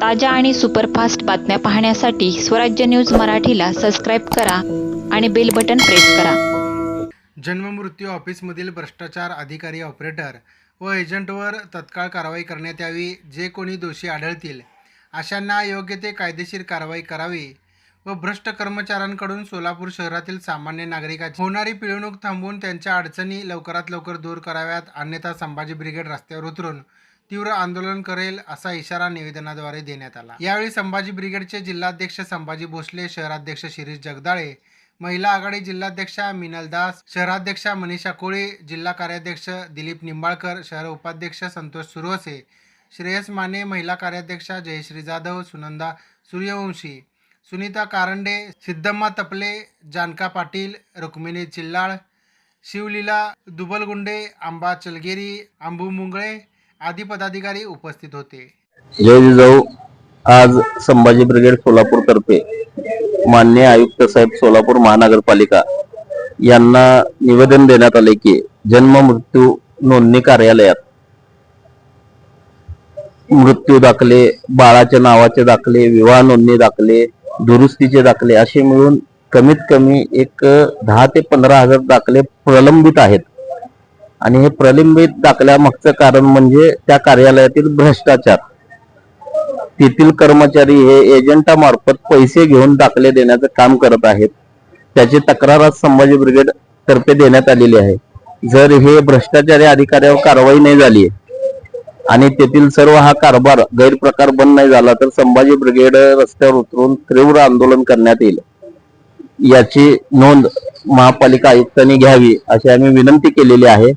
ताज्या आणि सुपरफास्ट बातम्या पाहण्यासाठी स्वराज्य न्यूज मराठीला सबस्क्राईब करा आणि बेल बटन प्रेस करा. जन्ममृत्यू ऑफिसमधील भ्रष्टाचार अधिकारी ऑपरेटर व एजंटवर तत्काळ कारवाई करण्यात यावी जे कोणी दोषी आढळतील अशांना योग्य ते कायदेशीर कारवाई करावी व भ्रष्ट कर्मचाऱ्यांकडून सोलापूर शहरातील सामान्य नागरिकांची होणारी पिळवणूक थांबवून त्यांच्या अडचणी लवकरात लवकर दूर कराव्यात अन्यथा संभाजी ब्रिगेड रस्त्यावर उतरून तीव्र आंदोलन करेल असा इशारा निवेदनाद्वारे देण्यात आला. यावेळी संभाजी ब्रिगेडचे जिल्हाध्यक्ष संभाजी भोसले शहराध्यक्ष शिरीष जगदाळे महिला आघाडी जिल्हाध्यक्षा मिनल दास शहराध्यक्षा मनीषा कोळी जिल्हा कार्याध्यक्ष दिलीप निंबाळकर शहर उपाध्यक्ष संतोष सुरवसे श्रेयस माने महिला कार्याध्यक्षा जयश्री जाधव सुनंदा सूर्यवंशी सुनीता कारंडे सिद्धम्मा तपले जानका पाटील रुक्मिणी चिल्लाळ शिवलीला दुबलगुंडे आंबा चलगेरी आंबू मुंगळे आदी पदाधिकारी उपस्थित होते. जय जिजाऊ आज संभाजी ब्रिगेड सोलापूर तर्फे मान्य आयुक्त साहेब सोलापूर महानगरपालिका यांना निवेदन देण्यात आले की जन्म मृत्यू नोंदणी कार्यालयात मृत्यू दाखले बाळाच्या नावाचे दाखले विवाह नोंदणी दाखले दुरुस्तीचे दाखले असे मिळून कमीत कमी एक दहा ते पंधरा हजार दाखले प्रलंबित आहेत. आणि हे प्रलंबित दाखल्यामागचं कारण म्हणजे त्या कार्यालयातील भ्रष्टाचार. तेथील कर्मचारी हे एजंटामार्फत पैसे घेऊन दाखले देण्याचं काम करत आहेत. त्याची तक्रार आज संभाजी ब्रिगेड तर्फे देण्यात आलेली आहे. जर हे भ्रष्टाचारी अधिकाऱ्यावर कारवाई नाही झाली आणि तेथील सर्व हा कारभार गैरप्रकार बंद नाही झाला तर संभाजी ब्रिगेड रस्त्यावर उतरून तीव्र आंदोलन करण्यात येईल. याची नोंद महापालिका आयुक्तांनी घ्यावी अशी आम्ही विनंती केलेली आहे.